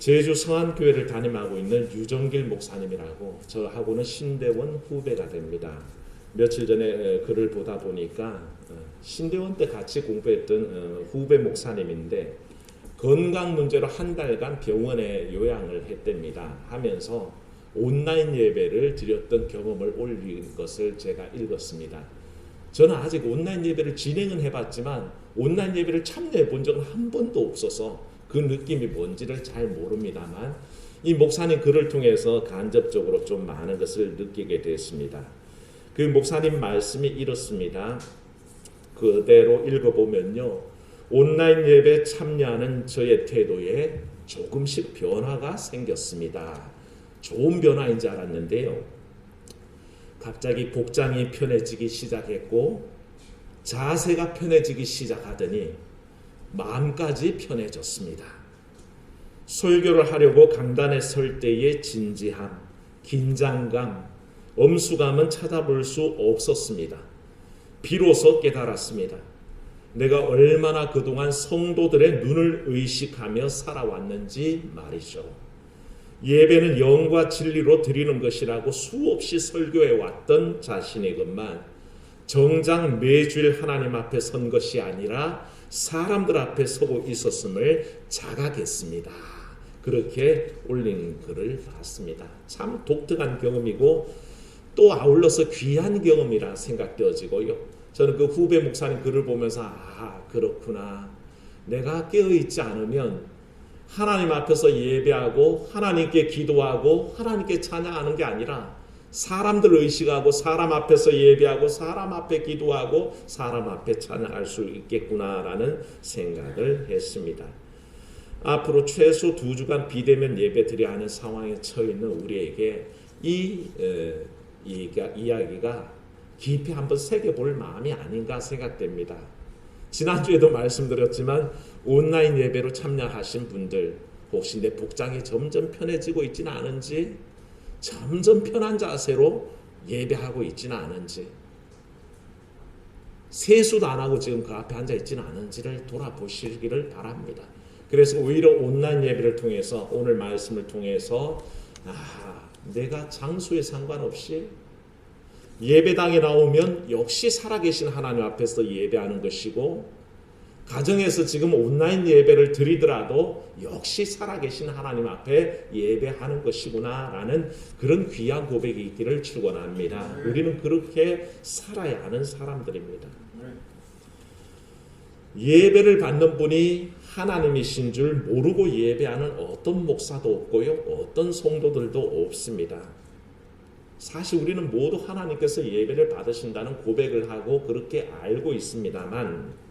제주 성안교회를 담임하고 있는 유정길 목사님이라고 저하고는 신대원 후배가 됩니다. 며칠 전에 에, 글을 보다 보니까 어, 신대원 때 같이 공부했던 어, 후배 목사님인데 건강 문제로 한 달간 병원에 요양을 했답니다. 하면서 온라인 예배를 드렸던 경험을 올린 것을 제가 읽었습니다. 저는 아직 온라인 예배를 진행은 해봤지만 온라인 예배를 참여해 본 적은 한 번도 없어서 그 느낌이 뭔지를 잘 모릅니다만 이 목사님 글을 통해서 간접적으로 좀 많은 것을 느끼게 됐습니다. 그 목사님 말씀이 이렇습니다. 그대로 읽어보면요. 온라인 예배 참여하는 저의 태도에 조금씩 변화가 생겼습니다. 좋은 변화인 줄 알았는데요. 갑자기 복장이 편해지기 시작했고 자세가 편해지기 시작하더니 마음까지 편해졌습니다. 설교를 하려고 강단에 설 때의 진지함, 긴장감, 엄수감은 찾아볼 수 없었습니다. 비로소 깨달았습니다. 내가 얼마나 그동안 성도들의 눈을 의식하며 살아왔는지 말이죠. 예배는 영과 진리로 드리는 것이라고 수없이 설교해 왔던 자신이건만 정작 매주일 하나님 앞에 선 것이 아니라 사람들 앞에 서고 있었음을 자각했습니다. 그렇게 올린 글을 봤습니다. 참 독특한 경험이고 또 아울러서 귀한 경험이라 생각되어지고요. 저는 그 후배 목사님 글을 보면서 아 그렇구나. 내가 깨어있지 않으면 하나님 앞에서 예배하고 하나님께 기도하고 하나님께 찬양하는 게 아니라 사람들 의식하고 사람 앞에서 예배하고 사람 앞에 기도하고 사람 앞에 찬양할 수 있겠구나라는 생각을 했습니다. 앞으로 최소 두 주간 비대면 예배 드려야 하는 상황에 처해 있는 우리에게 이, 에, 이 이야기가 깊이 한번 새겨볼 마음이 아닌가 생각됩니다. 지난주에도 말씀드렸지만 온라인 예배로 참여하신 분들 혹시 내 복장이 점점 편해지고 있지는 않은지 점점 편한 자세로 예배하고 있지는 않은지 세수도 안 하고 지금 그 앞에 앉아 있지는 않은지를 돌아보시기를 바랍니다. 그래서 오히려 온라인 예배를 통해서 오늘 말씀을 통해서 아, 내가 장소에 상관없이 예배당에 나오면 역시 살아계신 하나님 앞에서 예배하는 것이고 가정에서 지금 온라인 예배를 드리더라도 역시 살아계신 하나님 앞에 예배하는 것이구나라는 그런 귀한 고백이 있기를 축원합니다. 우리는 그렇게 살아야 하는 사람들입니다. 예배를 받는 분이 하나님이신 줄 모르고 예배하는 어떤 목사도 없고요. 어떤 성도들도 없습니다. 사실 우리는 모두 하나님께서 예배를 받으신다는 고백을 하고 그렇게 알고 있습니다만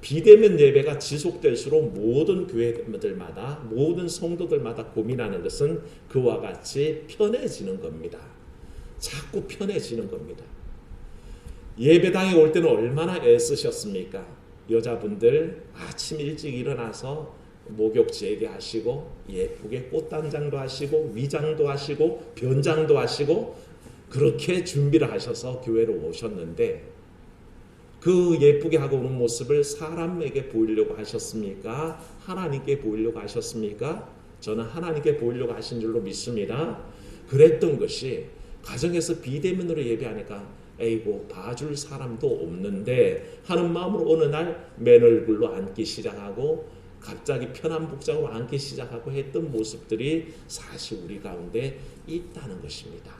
비대면 예배가 지속될수록 모든 교회들마다 모든 성도들마다 고민하는 것은 그와 같이 편해지는 겁니다. 자꾸 편해지는 겁니다. 예배당에 올 때는 얼마나 애쓰셨습니까? 여자분들 아침 일찍 일어나서 목욕 재개하시고 예쁘게 꽃단장도 하시고 위장도 하시고 변장도 하시고 그렇게 준비를 하셔서 교회로 오셨는데 그 예쁘게 하고 오는 모습을 사람에게 보이려고 하셨습니까? 하나님께 보이려고 하셨습니까? 저는 하나님께 보이려고 하신 줄로 믿습니다. 그랬던 것이 가정에서 비대면으로 예배하니까 에이고 봐줄 사람도 없는데 하는 마음으로 어느 날 맨 얼굴로 앉기 시작하고 갑자기 편한 복장으로 앉기 시작하고 했던 모습들이 사실 우리 가운데 있다는 것입니다.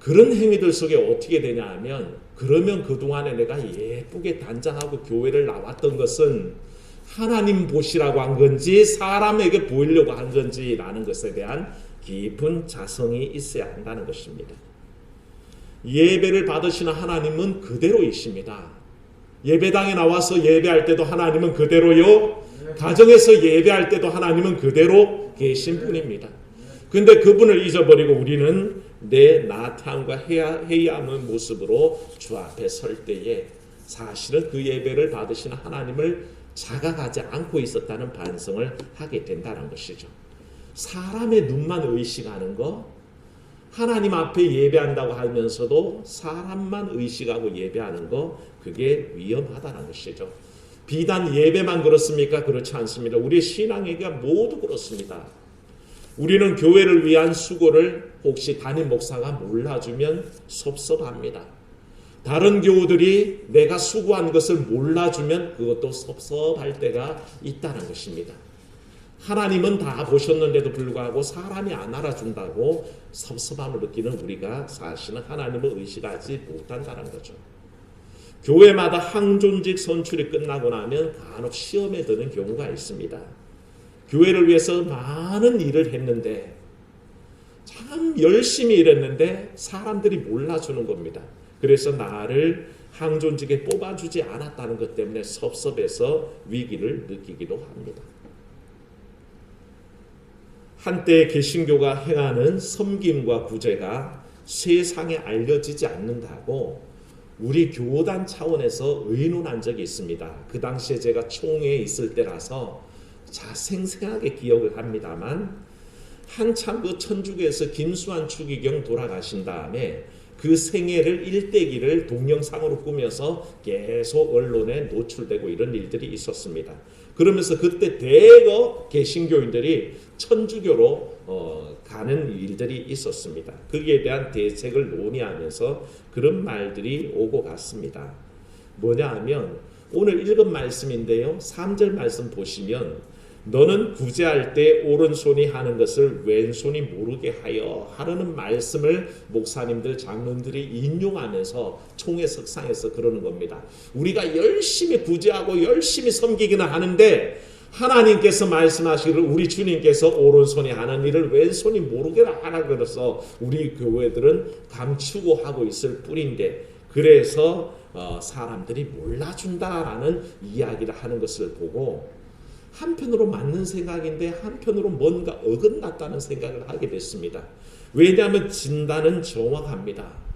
그런 행위들 속에 어떻게 되냐 하면 그러면 그동안에 내가 예쁘게 단장하고 교회를 나왔던 것은 하나님 보시라고 한 건지 사람에게 보이려고 한 건지라는 것에 대한 깊은 자성이 있어야 한다는 것입니다. 예배를 받으시는 하나님은 그대로이십니다. 예배당에 나와서 예배할 때도 하나님은 그대로요. 가정에서 예배할 때도 하나님은 그대로 계신 분입니다. 근데 그분을 잊어버리고 우리는 내 나태함과 해이함의 모습으로 주 앞에 설 때에 사실은 그 예배를 받으시는 하나님을 자각하지 않고 있었다는 반성을 하게 된다는 것이죠. 사람의 눈만 의식하는 거, 하나님 앞에 예배한다고 하면서도 사람만 의식하고 예배하는 거, 그게 위험하다는 것이죠. 비단 예배만 그렇습니까? 그렇지 않습니다. 우리의 신앙에가 모두 그렇습니다. 우리는 교회를 위한 수고를 혹시 담임 목사가 몰라주면 섭섭합니다. 다른 교우들이 내가 수고한 것을 몰라주면 그것도 섭섭할 때가 있다는 것입니다. 하나님은 다 보셨는데도 불구하고 사람이 안 알아준다고 섭섭함을 느끼는 우리가 사실은 하나님을 의식하지 못한다는 거죠. 교회마다 항존직 선출이 끝나고 나면 간혹 시험에 드는 경우가 있습니다. 교회를 위해서 많은 일을 했는데 참 열심히 일했는데 사람들이 몰라주는 겁니다. 그래서 나를 항존직에 뽑아주지 않았다는 것 때문에 섭섭해서 위기를 느끼기도 합니다. 한때 개신교가 행하는 섬김과 구제가 세상에 알려지지 않는다고 우리 교단 차원에서 의논한 적이 있습니다. 그 당시에 제가 총회에 있을 때라서 자 생생하게 기억을 합니다만 한참 그 천주교에서 김수환 추기경 돌아가신 다음에 그 생애를 일대기를 동영상으로 꾸며서 계속 언론에 노출되고 이런 일들이 있었습니다. 그러면서 그때 대거 개신교인들이 천주교로 어, 가는 일들이 있었습니다. 거기에 대한 대책을 논의하면서 그런 말들이 오고 갔습니다. 뭐냐 하면 오늘 읽은 말씀인데요. 3절 말씀 보시면 너는 구제할 때 오른손이 하는 것을 왼손이 모르게 하여 하라는 말씀을 목사님들 장로들이 인용하면서 총회 석상에서 그러는 겁니다. 우리가 열심히 구제하고 열심히 섬기기는 하는데 하나님께서 말씀하시기를 우리 주님께서 오른손이 하는 일을 왼손이 모르게 하라 그래서 우리 교회들은 감추고 하고 있을 뿐인데 그래서 어, 사람들이 몰라준다라는 이야기를 하는 것을 보고 한편으로 맞는 생각인데 한편으로 뭔가 어긋났다는 생각을 하게 됐습니다. 왜냐하면 진단은 정확합니다.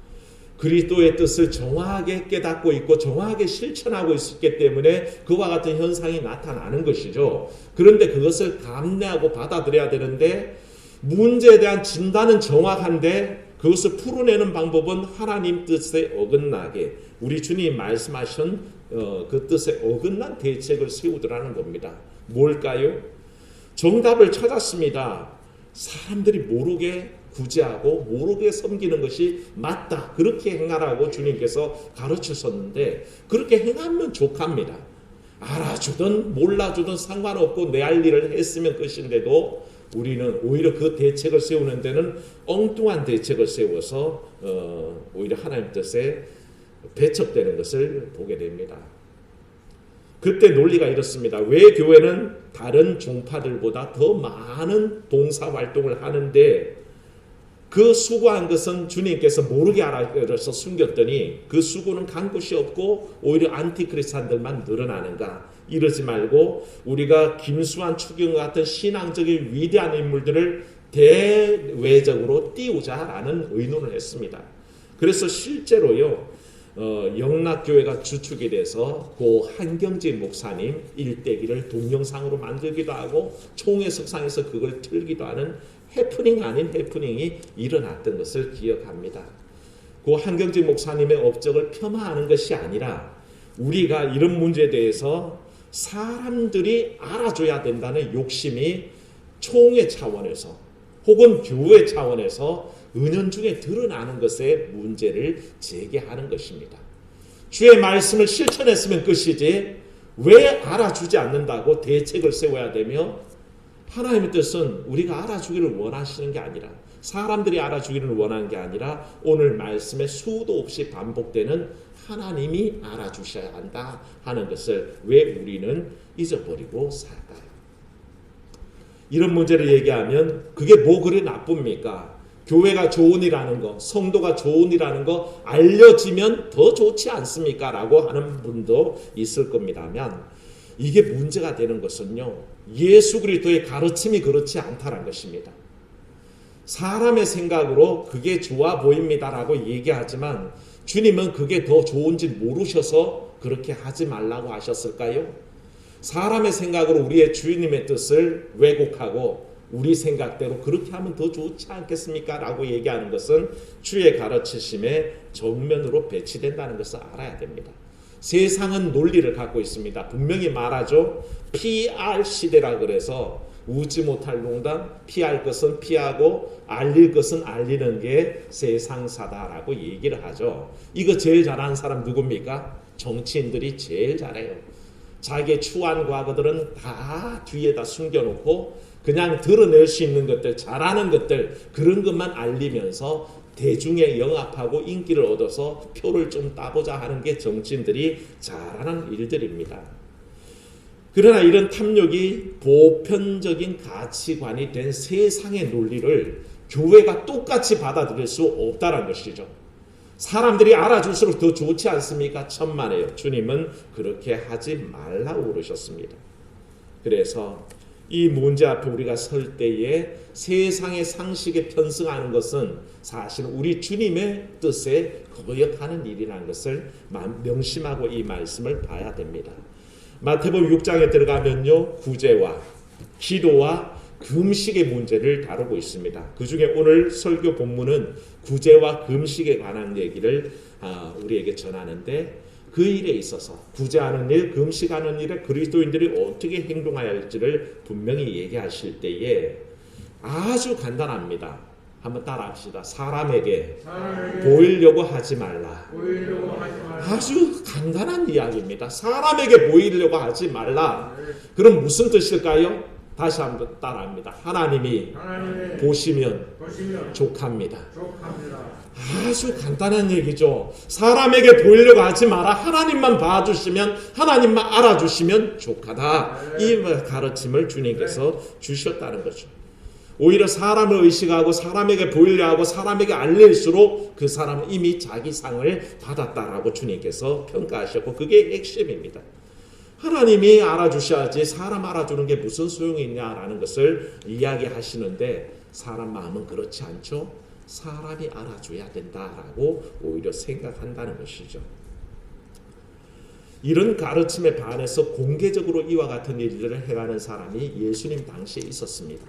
그리스도의 뜻을 정확하게 깨닫고 있고 정확하게 실천하고 있기 때문에 그와 같은 현상이 나타나는 것이죠. 그런데 그것을 감내하고 받아들여야 되는데 문제에 대한 진단은 정확한데 그것을 풀어내는 방법은 하나님 뜻에 어긋나게 우리 주님 말씀하신 어, 그 뜻에 어긋난 대책을 세우더라는 겁니다. 뭘까요? 정답을 찾았습니다. 사람들이 모르게 구제하고 모르게 섬기는 것이 맞다. 그렇게 행하라고 주님께서 가르치셨는데 그렇게 행하면 족합니다. 알아주든 몰라주든 상관없고 내 할 일을 했으면 끝인데도 우리는 오히려 그 대책을 세우는 데는 엉뚱한 대책을 세워서 어, 오히려 하나님 뜻에 배척되는 것을 보게 됩니다. 그때 논리가 이렇습니다. 왜 교회는 다른 종파들보다 더 많은 봉사 활동을 하는데 그 수고한 것은 주님께서 모르게 알아서 숨겼더니 그 수고는 간 곳이 없고 오히려 안티크리스찬들만 늘어나는가 이러지 말고 우리가 김수환 추경 같은 신앙적인 위대한 인물들을 대외적으로 띄우자라는 의논을 했습니다. 그래서 실제로요 어, 영락교회가 주축이 돼서 고 한경재 목사님 일대기를 동영상으로 만들기도 하고 총회 석상에서 그걸 틀기도 하는 해프닝 아닌 해프닝이 일어났던 것을 기억합니다. 고 한경재 목사님의 업적을 폄하하는 것이 아니라 우리가 이런 문제에 대해서 사람들이 알아줘야 된다는 욕심이 총회 차원에서 혹은 교회 차원에서 은연 중에 드러나는 것에 문제를 제기하는 것입니다. 주의 말씀을 실천했으면 끝이지 왜 알아주지 않는다고 대책을 세워야 되며 하나님의 뜻은 우리가 알아주기를 원하시는 게 아니라 사람들이 알아주기를 원하는 게 아니라 오늘 말씀에 수도 없이 반복되는 하나님이 알아주셔야 한다 하는 것을 왜 우리는 잊어버리고 살까요? 이런 문제를 얘기하면 그게 뭐 그리 나쁩니까? 교회가 좋은 이라는 거, 성도가 좋은 이라는 거 알려지면 더 좋지 않습니까? 라고 하는 분도 있을 겁니다만 이게 문제가 되는 것은요. 예수 그리스도의 가르침이 그렇지 않다는 것입니다. 사람의 생각으로 그게 좋아 보입니다라고 얘기하지만 주님은 그게 더 좋은지 모르셔서 그렇게 하지 말라고 하셨을까요? 사람의 생각으로 우리의 주님의 뜻을 왜곡하고 우리 생각대로 그렇게 하면 더 좋지 않겠습니까? 라고 얘기하는 것은 주의 가르치심에 정면으로 배치된다는 것을 알아야 됩니다. 세상은 논리를 갖고 있습니다. 분명히 말하죠. PR 시대라 그래서 우지 못할 농담, 피할 것은 피하고 알릴 것은 알리는 게 세상사다라고 얘기를 하죠. 이거 제일 잘하는 사람 누굽니까? 정치인들이 제일 잘해요. 자기의 추한 과거들은 다 뒤에다 숨겨놓고 그냥 드러낼 수 있는 것들, 잘하는 것들 그런 것만 알리면서 대중에 영합하고 인기를 얻어서 표를 좀 따보자 하는 게 정치인들이 잘하는 일들입니다. 그러나 이런 탐욕이 보편적인 가치관이 된 세상의 논리를 교회가 똑같이 받아들일 수 없다는 것이죠. 사람들이 알아줄수록 더 좋지 않습니까? 천만에요. 주님은 그렇게 하지 말라고 그러셨습니다. 그래서 이 문제 앞에 우리가 설 때에 세상의 상식에 편승하는 것은 사실 우리 주님의 뜻에 거역하는 일이라는 것을 명심하고 이 말씀을 봐야 됩니다. 마태복음 6장에 들어가면요. 구제와 기도와 금식의 문제를 다루고 있습니다. 그 중에 오늘 설교 본문은 구제와 금식에 관한 얘기를 아, 우리에게 전하는데 그 일에 있어서 구제하는 일, 금식하는 일에 그리스도인들이 어떻게 행동해야 할지를 분명히 얘기하실 때에 아주 간단합니다. 한번 따라합시다. 사람에게. 보이려고 하지 말라. 아주 간단한 이야기입니다. 사람에게 보이려고 하지 말라. 그럼 무슨 뜻일까요? 다시 한번 따라합니다. 하나님이 하나님의 보시면 보시면 족합니다. 족합니다. 아주 간단한 얘기죠. 사람에게 보이려고 하지 마라. 하나님만 봐주시면, 하나님만 알아주시면 족하다. 이 가르침을 주님께서 주셨다는 거죠. 오히려 사람을 의식하고 사람에게 보이려 하고 사람에게 알릴수록 그 사람은 이미 자기 상을 받았다라고 주님께서 평가하셨고 그게 핵심입니다. 하나님이 알아주셔야지 사람 알아주는 게 무슨 소용이 있냐라는 것을 이야기하시는데 사람 마음은 그렇지 않죠. 사람이 알아줘야 된다라고 오히려 생각한다는 것이죠. 이런 가르침에 반해서 공개적으로 이와 같은 일들을 행하는 사람이 예수님 당시에 있었습니다.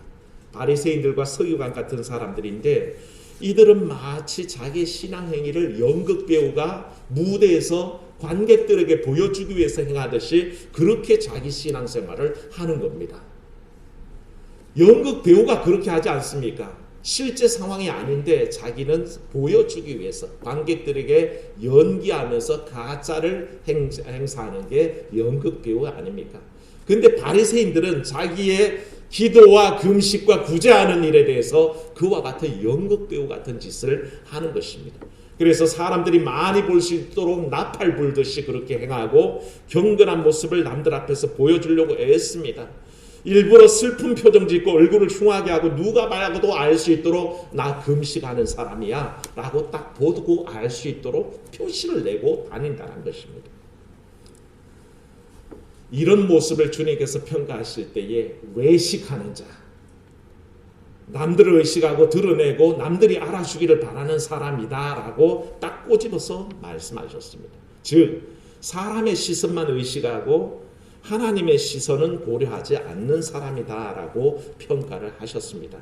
바리새인들과 서기관 같은 사람들인데 이들은 마치 자기 신앙 행위를 연극 배우가 무대에서 관객들에게 보여주기 위해서 행하듯이 그렇게 자기 신앙 생활을 하는 겁니다. 연극 배우가 그렇게 하지 않습니까? 실제 상황이 아닌데 자기는 보여주기 위해서 관객들에게 연기하면서 가짜를 행사하는 게 연극 배우 아닙니까? 근데 바리새인들은 자기의 기도와 금식과 구제하는 일에 대해서 그와 같은 연극 배우 같은 짓을 하는 것입니다. 그래서 사람들이 많이 볼 수 있도록 나팔 불듯이 그렇게 행하고 경건한 모습을 남들 앞에서 보여주려고 애씁니다. 일부러 슬픈 표정 짓고 얼굴을 흉하게 하고 누가 봐도 알 수 있도록 나 금식하는 사람이야 라고 딱 보고 알 수 있도록 표시를 내고 다닌다는 것입니다. 이런 모습을 주님께서 평가하실 때에 외식하는 자, 남들을 의식하고 드러내고 남들이 알아주기를 바라는 사람이다 라고 딱 꼬집어서 말씀하셨습니다. 즉 사람의 시선만 의식하고 하나님의 시선은 고려하지 않는 사람이다 라고 평가를 하셨습니다.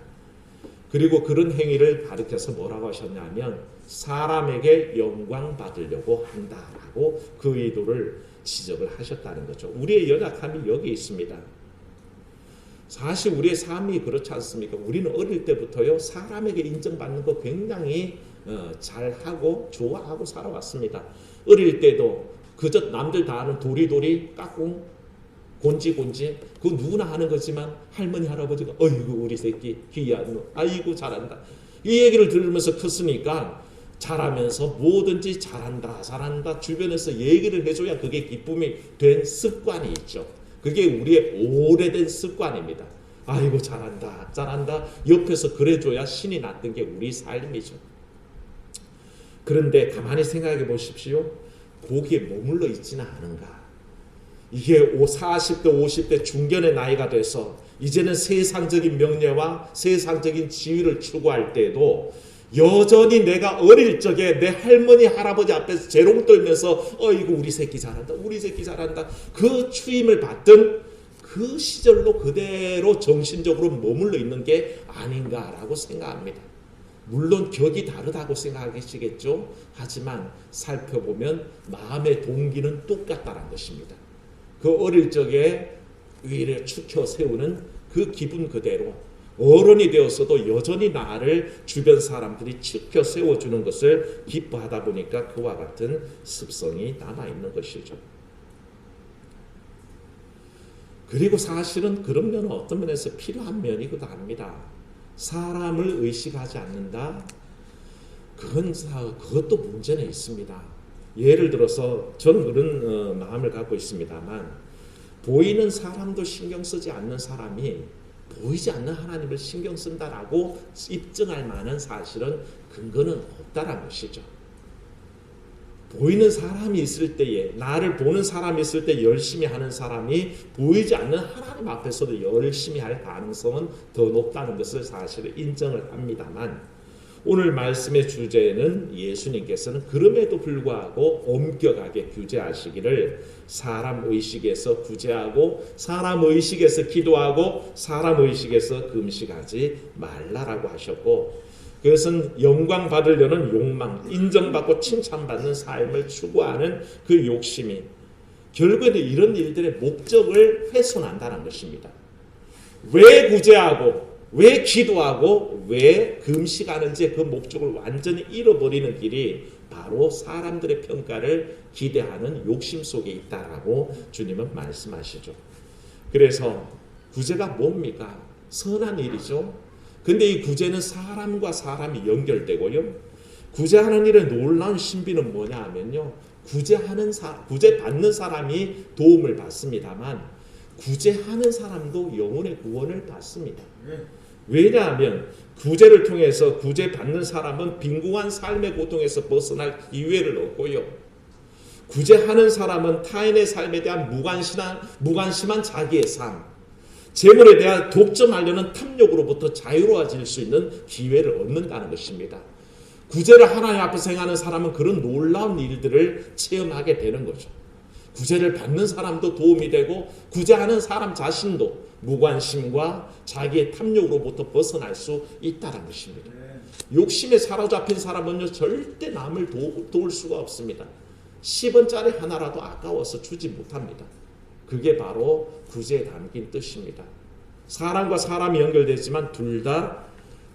그리고 그런 행위를 가르쳐서 뭐라고 하셨냐면 사람에게 영광 받으려고 한다라고 그 의도를 지적을 하셨다는 거죠. 우리의 연약함이 여기 있습니다. 사실 우리의 삶이 그렇지 않습니까? 우리는 어릴 때부터요 사람에게 인정받는 거 굉장히 어, 잘하고 좋아하고 살아왔습니다. 어릴 때도 그저 남들 다 하는 도리도리 까꿍 곤지곤지 그 누구나 하는 거지만 할머니 할아버지가 어이구 우리 새끼 귀한 놈 아이고 잘한다 이 얘기를 들으면서 컸으니까 잘하면서 뭐든지 잘한다 잘한다 주변에서 얘기를 해줘야 그게 기쁨이 된 습관이 있죠. 그게 우리의 오래된 습관입니다. 아이고 잘한다 잘한다 옆에서 그래줘야 신이 났던 게 우리 삶이죠. 그런데 가만히 생각해 보십시오. 거기에 머물러 있지는 않은가. 이게 40대 50대 중견의 나이가 돼서 이제는 세상적인 명예와 세상적인 지위를 추구할 때도 여전히 내가 어릴 적에 내 할머니 할아버지 앞에서 재롱 떨면서 어이구 우리 새끼 잘한다 우리 새끼 잘한다 그 추임을 받던 그 시절로 그대로 정신적으로 머물러 있는 게 아닌가라고 생각합니다. 물론 격이 다르다고 생각하시겠죠. 하지만 살펴보면 마음의 동기는 똑같다는 것입니다. 그 어릴 적에 위를 축혀 세우는 그 기분 그대로 어른이 되었어도 여전히 나를 주변 사람들이 축혀 세워주는 것을 기뻐하다 보니까 그와 같은 습성이 남아 있는 것이죠. 그리고 사실은 그런 면은 어떤 면에서 필요한 면이기도 합니다. 사람을 의식하지 않는다. 그건 사, 그것도 문제는 있습니다. 예를 들어서 저는 그런 어, 마음을 갖고 있습니다만 보이는 사람도 신경 쓰지 않는 사람이 보이지 않는 하나님을 신경 쓴다라고 입증할 만한 사실은 근거는 없다라는 것이죠. 보이는 사람이 있을 때에 나를 보는 사람이 있을 때 열심히 하는 사람이 보이지 않는 하나님 앞에서도 열심히 할 가능성은 더 높다는 것을 사실 인정을 합니다만 오늘 말씀의 주제는 예수님께서는 그럼에도 불구하고 엄격하게 규제하시기를 사람 의식에서 구제하고 사람 의식에서 기도하고 사람 의식에서 금식하지 말라라고 하셨고 그것은 영광 받으려는 욕망, 인정받고 칭찬받는 삶을 추구하는 그 욕심이 결국에는 이런 일들의 목적을 훼손한다는 것입니다. 왜 구제하고 왜 기도하고 왜 금식하는지 그 목적을 완전히 잃어버리는 길이 바로 사람들의 평가를 기대하는 욕심 속에 있다라고 주님은 말씀하시죠. 그래서 구제가 뭡니까? 선한 일이죠. 근데 이 구제는 사람과 사람이 연결되고요. 구제하는 일의 놀라운 신비는 뭐냐 하면요. 구제하는 사, 구제 받는 사람이 도움을 받습니다만 구제하는 사람도 영혼의 구원을 받습니다. 왜냐하면 구제를 통해서 구제 받는 사람은 빈궁한 삶의 고통에서 벗어날 기회를 얻고요. 구제하는 사람은 타인의 삶에 대한 무관심한, 무관심한 자기의 삶, 재물에 대한 독점하려는 탐욕으로부터 자유로워질 수 있는 기회를 얻는다는 것입니다. 구제를 하나님 앞에서 행하는 사람은 그런 놀라운 일들을 체험하게 되는 거죠. 구제를 받는 사람도 도움이 되고 구제하는 사람 자신도 무관심과 자기의 탐욕으로부터 벗어날 수 있다는 것입니다. 욕심에 사로잡힌 사람은요 절대 남을 도, 도울 수가 없습니다. 10원짜리 하나라도 아까워서 주지 못합니다. 그게 바로 구제에 담긴 뜻입니다. 사람과 사람이 연결되지만 둘 다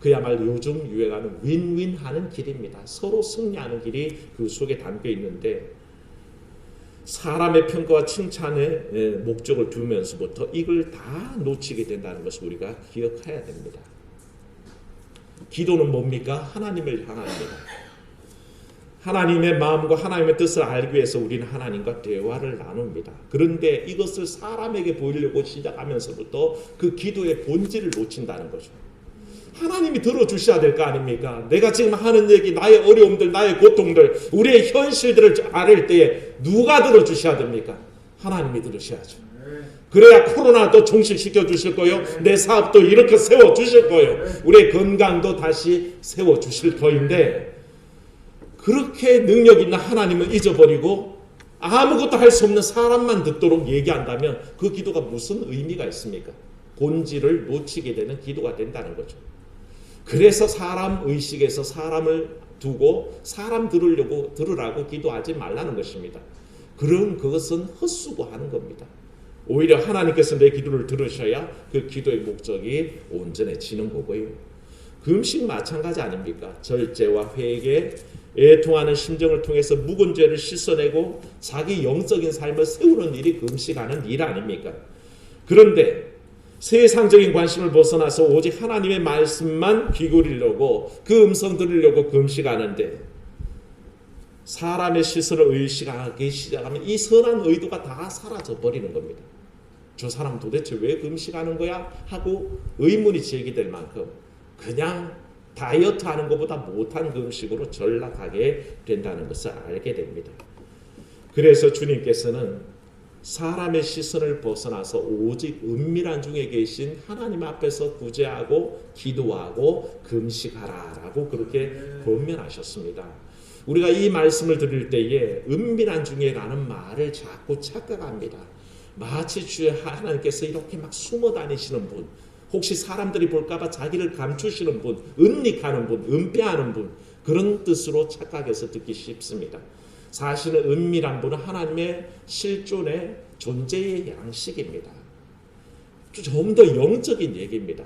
그야말로 요즘 유행하는 윈윈 하는 길입니다. 서로 승리하는 길이 그 속에 담겨 있는데 사람의 평가와 칭찬의 목적을 두면서부터 이걸 다 놓치게 된다는 것을 우리가 기억해야 됩니다. 기도는 뭡니까? 하나님을 향합니다. 하나님의 마음과 하나님의 뜻을 알기 위해서 우리는 하나님과 대화를 나눕니다. 그런데 이것을 사람에게 보이려고 시작하면서부터 그 기도의 본질을 놓친다는 거죠. 하나님이 들어주셔야 될 거 아닙니까? 내가 지금 하는 얘기, 나의 어려움들, 나의 고통들, 우리의 현실들을 알을 때에 누가 들어주셔야 됩니까? 하나님이 들으셔야죠. 그래야 코로나도 종식시켜 주실 거요. 내 사업도 이렇게 세워 주실 거요. 우리의 건강도 다시 세워 주실 거인데 그렇게 능력 있는 하나님을 잊어버리고 아무것도 할 수 없는 사람만 듣도록 얘기한다면 그 기도가 무슨 의미가 있습니까? 본질을 놓치게 되는 기도가 된다는 거죠. 그래서 사람 의식에서 사람을 두고 사람 들으려고 들으라고 기도하지 말라는 것입니다. 그런 그것은 헛수고 하는 겁니다. 오히려 하나님께서 내 기도를 들으셔야 그 기도의 목적이 온전해지는 거고요. 금식 마찬가지 아닙니까? 절제와 회개, 애통하는 심정을 통해서 묵은 죄를 씻어내고 자기 영적인 삶을 세우는 일이 금식하는 일 아닙니까? 그런데 세상적인 관심을 벗어나서 오직 하나님의 말씀만 귀고리려고 그 음성 들으려고 금식하는데 사람의 시선을 의식하기 시작하면 이 선한 의도가 다 사라져 버리는 겁니다. 저 사람 도대체 왜 금식하는 거야? 하고 의문이 제기될 만큼 그냥 다이어트 하는 것보다 못한 금식으로 전락하게 된다는 것을 알게 됩니다. 그래서 주님께서는 사람의 시선을 벗어나서 오직 은밀한 중에 계신 하나님 앞에서 구제하고 기도하고 금식하라라고 그렇게 권면하셨습니다. 우리가 이 말씀을 들을 때에 은밀한 중에라는 말을 자꾸 착각합니다. 마치 주의 하나님께서 이렇게 막 숨어 다니시는 분, 혹시 사람들이 볼까봐 자기를 감추시는 분, 은닉하는 분, 은폐하는 분 그런 뜻으로 착각해서 듣기 쉽습니다. 사실은 은밀한 분은 하나님의 실존의 존재의 양식입니다. 좀 더 영적인 얘기입니다.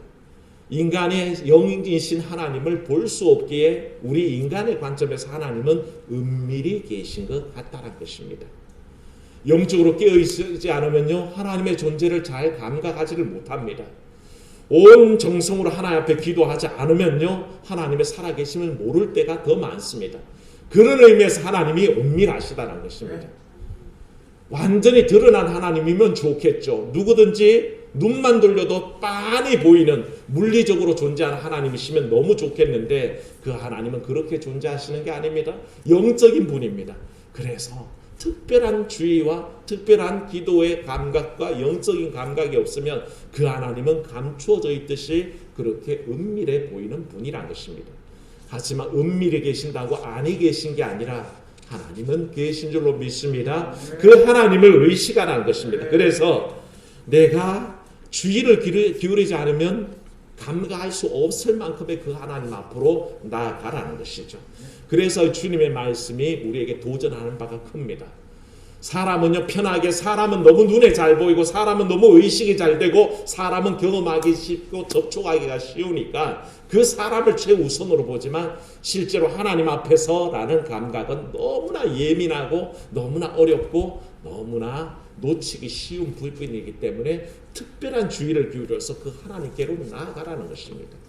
인간의 영이신 하나님을 볼 수 없기에 우리 인간의 관점에서 하나님은 은밀히 계신 것 같다는 것입니다. 영적으로 깨어 있지 않으면요 하나님의 존재를 잘 감각하지를 못합니다. 온 정성으로 하나님 앞에 기도하지 않으면요 하나님의 살아계심을 모를 때가 더 많습니다. 그런 의미에서 하나님이 은밀하시다는 것입니다. 완전히 드러난 하나님이면 좋겠죠. 누구든지 눈만 돌려도 빤히 보이는 물리적으로 존재하는 하나님이시면 너무 좋겠는데 그 하나님은 그렇게 존재하시는 게 아닙니다. 영적인 분입니다. 그래서 특별한 주의와 특별한 기도의 감각과 영적인 감각이 없으면 그 하나님은 감추어져 있듯이 그렇게 은밀해 보이는 분이란 것입니다. 하지만 은밀히 계신다고 아니 계신 게 아니라 하나님은 계신 줄로 믿습니다. 그 하나님을 의식하는 것입니다. 그래서 내가 주의를 기울이지 않으면 감가할 수 없을 만큼의 그 하나님 앞으로 나아가라는 것이죠. 그래서 주님의 말씀이 우리에게 도전하는 바가 큽니다. 사람은요 편하게 사람은 너무 눈에 잘 보이고 사람은 너무 의식이 잘 되고 사람은 경험하기 쉽고 접촉하기가 쉬우니까 그 사람을 최우선으로 보지만 실제로 하나님 앞에서라는 감각은 너무나 예민하고 너무나 어렵고 너무나 놓치기 쉬운 부분이기 때문에 특별한 주의를 기울여서 그 하나님께로 나아가라는 것입니다.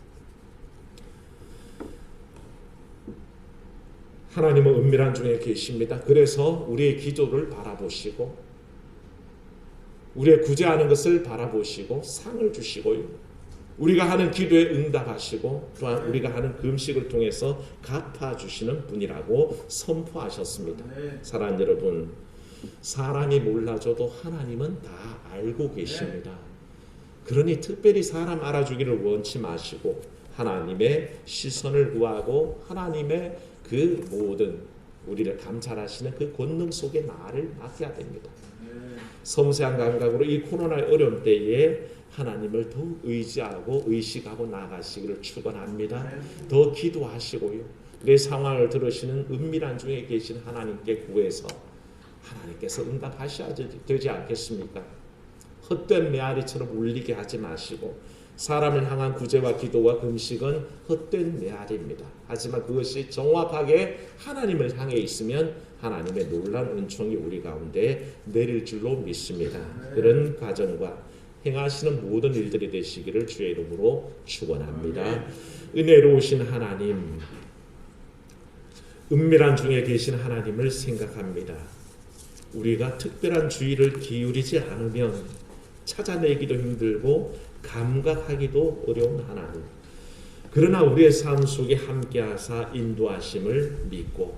하나님은 은밀한 중에 계십니다. 그래서 우리의 기도를 바라보시고 우리의 구제하는 것을 바라보시고 상을 주시고요. 우리가 하는 기도에 응답하시고 또한 우리가 하는 금식을 통해서 갚아 주시는 분이라고 선포하셨습니다. 네. 사랑하는 여러분, 사람이 몰라줘도 하나님은 다 알고 계십니다. 그러니 특별히 사람 알아주기를 원치 마시고 하나님의 시선을 구하고 하나님의 그 모든 우리를 감찰하시는 그 권능 속에 나를 맡겨야 됩니다. 네. 섬세한 감각으로 이 코로나의 어려운 때에 하나님을 더욱 의지하고 의식하고 나가시기를 축원합니다. 더 기도하시고요. 내 상황을 들으시는 은밀한 중에 계신 하나님께 구해서 하나님께서 응답하셔야 되지 않겠습니까? 헛된 메아리처럼 울리게 하지 마시고 사람을 향한 구제와 기도와 금식은 헛된 메아리입니다. 하지만 그것이 정확하게 하나님을 향해 있으면 하나님의 놀란 은총이 우리 가운데 내릴 줄로 믿습니다. 그런 가정과 행하시는 모든 일들이 되시기를 주의 이름으로 축원합니다. 은혜로우신 하나님, 은밀한 중에 계신 하나님을 생각합니다. 우리가 특별한 주의를 기울이지 않으면 찾아내기도 힘들고 감각하기도 어려운 하나님. 그러나 우리의 삶 속에 함께하사 인도하심을 믿고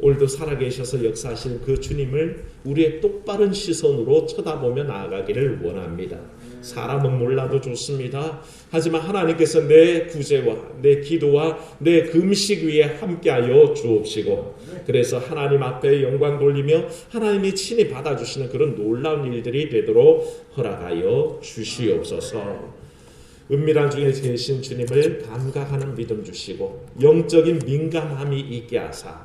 오늘도 살아계셔서 역사하시는 그 주님을 우리의 똑바른 시선으로 쳐다보며 나아가기를 원합니다. 사람은 몰라도 좋습니다. 하지만 하나님께서 내 구제와 내 기도와 내 금식 위에 함께하여 주옵시고 그래서 하나님 앞에 영광 돌리며 하나님이 친히 받아주시는 그런 놀라운 일들이 되도록 허락하여 주시옵소서. 은밀한 중에 계신 주님을 감각하는 믿음 주시고 영적인 민감함이 있게 하사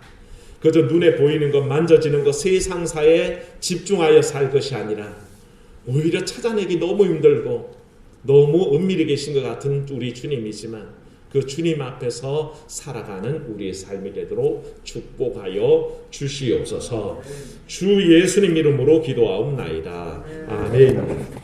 그저 눈에 보이는 것 만져지는 것 세상사에 집중하여 살 것이 아니라 오히려 찾아내기 너무 힘들고 너무 은밀히 계신 것 같은 우리 주님이지만 그 주님 앞에서 살아가는 우리의 삶이 되도록 축복하여 주시옵소서 주 예수님 이름으로 기도하옵나이다. 아멘.